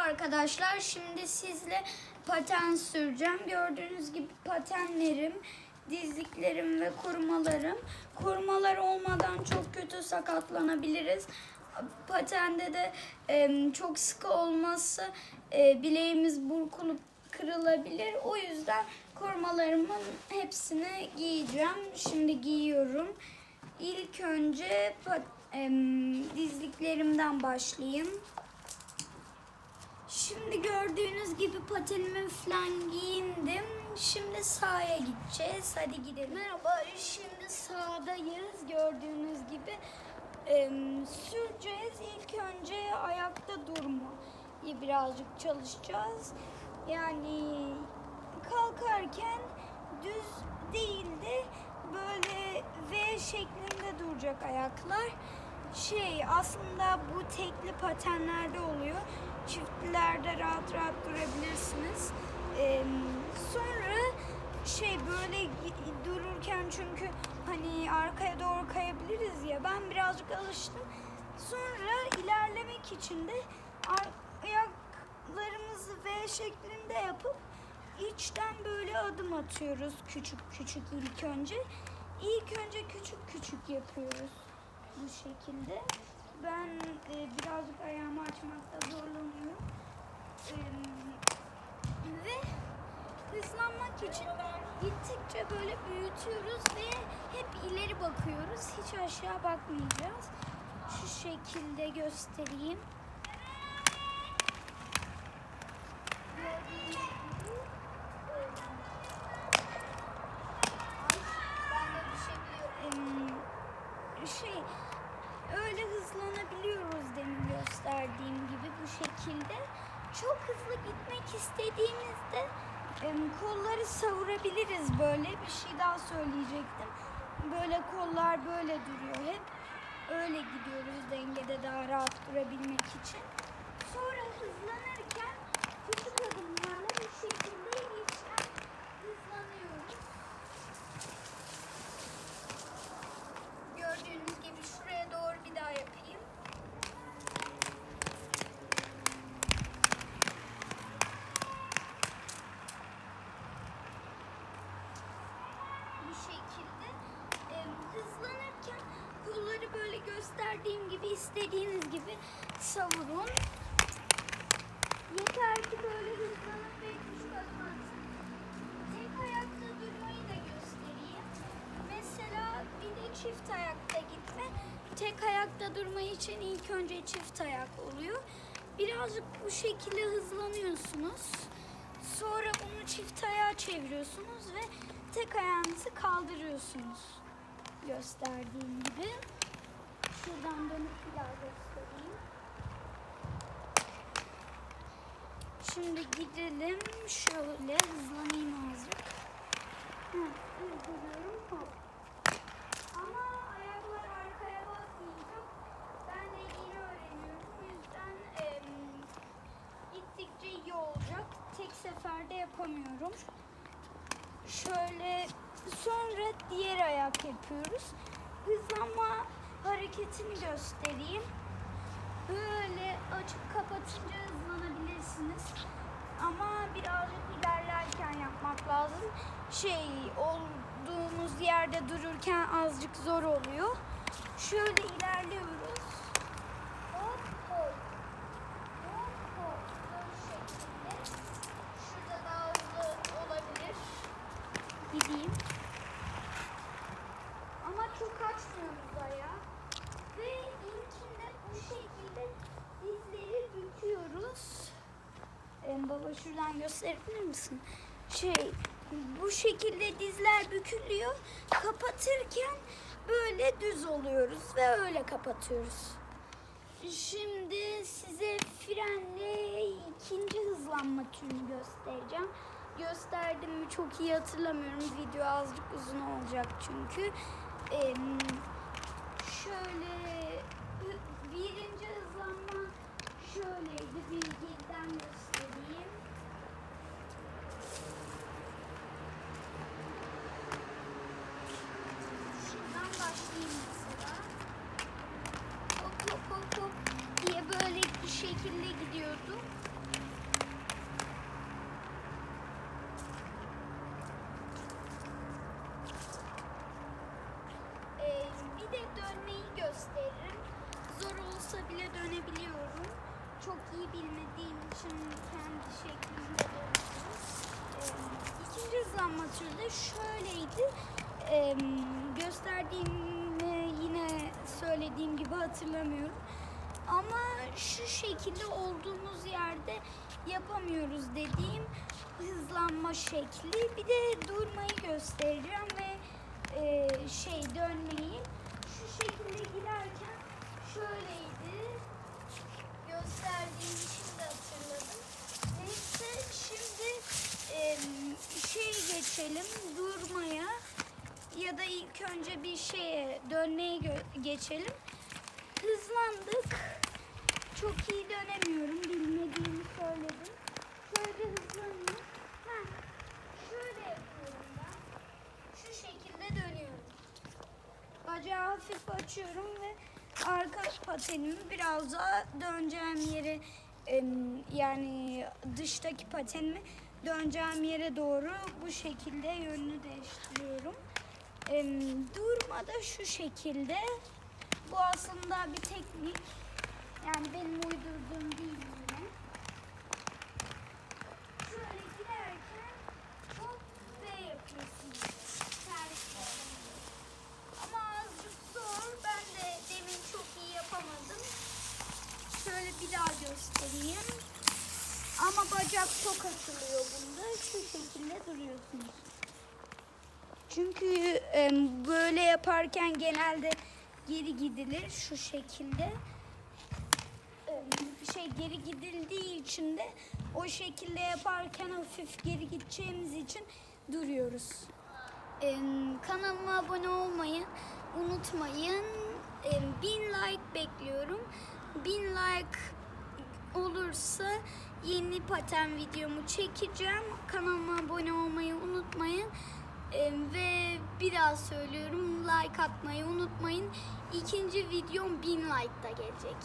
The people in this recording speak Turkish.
arkadaşlar. Şimdi sizle paten süreceğim. Gördüğünüz gibi patenlerim, dizliklerim ve korumalarım. Korumalar olmadan çok kötü sakatlanabiliriz. Patende de e, çok sıkı olması e, bileğimiz burkulup kırılabilir. O yüzden korumalarımın hepsini giyeceğim. Şimdi giyiyorum. İlk önce em, dizliklerimden başlayayım. Şimdi gördüğünüz gibi patenimi falan giyindim. Şimdi sahaya gideceğiz. Hadi gidelim. Merhaba. Şimdi sahadayız. Gördüğünüz gibi em, süreceğiz. İlk önce ayakta durmayı birazcık çalışacağız. Yani kalkarken düz değil de böyle V şeklinde duracak ayaklar. Şey aslında bu tekli patenlerde oluyor. Çiftlilerde rahat rahat durabilirsiniz. Ee, sonra şey böyle dururken çünkü hani arkaya doğru kayabiliriz ya ben birazcık alıştım. Sonra ilerlemek için de ar- ayaklarımızı V şeklinde yapıp içten böyle adım atıyoruz küçük küçük ilk önce. İlk önce küçük küçük yapıyoruz bu şekilde. Ben e, birazcık ayağımı açmakta zorlanıyorum. E, ve hızlanmak için gittikçe böyle büyütüyoruz ve hep ileri bakıyoruz. Hiç aşağı bakmayacağız. Şu şekilde göstereyim. Gördüğünüz gibi, Em, şey öyle hızlanabiliyoruz demin gösterdiğim gibi bu şekilde. Çok hızlı gitmek istediğimizde kolları savurabiliriz böyle. Bir şey daha söyleyecektim. Böyle kollar böyle duruyor hep. Öyle gidiyoruz dengede daha rahat durabilmek için. Sonra hızlanırken küçük adımlarla bu şekilde içten hızlanıyoruz. Gördüğünüz gibi şuraya doğru bir daha yapayım. Bu şekilde e, hızlanırken kolları böyle gösterdiğim gibi istediğiniz gibi savurun. Yeter ki böyle hızlanıp ve. Tek ayakta durmayı da göstereyim. Mesela bir de çift ayakta gitme. Tek ayakta durma için ilk önce çift ayak oluyor. Birazcık bu şekilde hızlanıyorsunuz. Sonra bunu çift ayağa çeviriyorsunuz ve tek ayağınızı kaldırıyorsunuz. Gösterdiğim gibi. Şuradan dönüp bir daha göstereyim. Şimdi gidelim. Şöyle hızlanayım azıcık. Hı, hızlanıyorum. Hop. Ama ayaklar arkaya bakmayacak. Ben de yeni öğreniyorum. O yüzden em, gittikçe iyi olacak. Tek seferde yapamıyorum. Şöyle sonra diğer ayak yapıyoruz. Hızlanma hareketini göstereyim. Böyle açıp kapatınca hızlanabilirsiniz. Ama birazcık ilerlerken yapmak lazım. Şey olduğumuz yerde dururken azıcık zor oluyor. Şöyle ilerliyoruz. Hop hop. Hop hop. Bu şekilde. Şurada daha hızlı olabilir. Gideyim. Ama çok açmıyoruz ayağı. Ve ilkinde bu şekilde dizleri büküyoruz. Ee, baba şuradan gösterebilir misin? Şey bu şekilde dizler bükülüyor. Kapatırken böyle düz oluyoruz ve öyle kapatıyoruz. Şimdi size frenle ikinci hızlanma türünü göstereceğim. Gösterdim mi çok iyi hatırlamıyorum. Video azıcık uzun olacak çünkü. Ee, şöyle birinci hızlanma şöyleydi. Bir geriden göstereyim. şekilde gidiyordu. Ee, bir de dönmeyi gösteririm. Zor olsa bile dönebiliyorum. Çok iyi bilmediğim için kendi şeklimde dönüyorum. Ee, ikinci hızlanma şöyleydi. Ee, gösterdiğim söylediğim gibi hatırlamıyorum. Ama şu şekilde olduğumuz yerde yapamıyoruz dediğim hızlanma şekli. Bir de durmayı göstereceğim ve e, şey dönmeyi. Şu şekilde giderken şöyleydi. Gösterdiğim için de hatırladım. Neyse şimdi e, şey geçelim durmaya ya da ilk önce bir şeye dönmeye geçelim. Hızlandık. Çok iyi dönemiyorum. Bilmediğimi söyledim. Şöyle hızlanayım. Heh, şöyle yapıyorum ben. Şu şekilde dönüyorum. Bacağı hafif açıyorum ve arka patenimi biraz daha döneceğim yere yani dıştaki patenimi döneceğim yere doğru bu şekilde yönünü değiştiriyorum. Em, durma da şu şekilde. Bu aslında bir teknik. Yani benim uydurduğum değil yine. Şöyle giderken hop V yapıyorsunuz. Ters. Ama azıcık zor. Ben de demin çok iyi yapamadım. Şöyle bir daha göstereyim. Ama bacak çok açılıyor bunda. Şu şekilde duruyorsunuz. Çünkü böyle yaparken genelde geri gidilir şu şekilde. Bir şey geri gidildiği için de o şekilde yaparken hafif geri gideceğimiz için duruyoruz. Em, Kanalıma abone olmayı unutmayın. Em, Bin like bekliyorum. Bin like olursa yeni paten videomu çekeceğim. Kanalıma abone olmayı unutmayın. Ve bir daha söylüyorum like atmayı unutmayın. İkinci videom 1000 like da gelecek.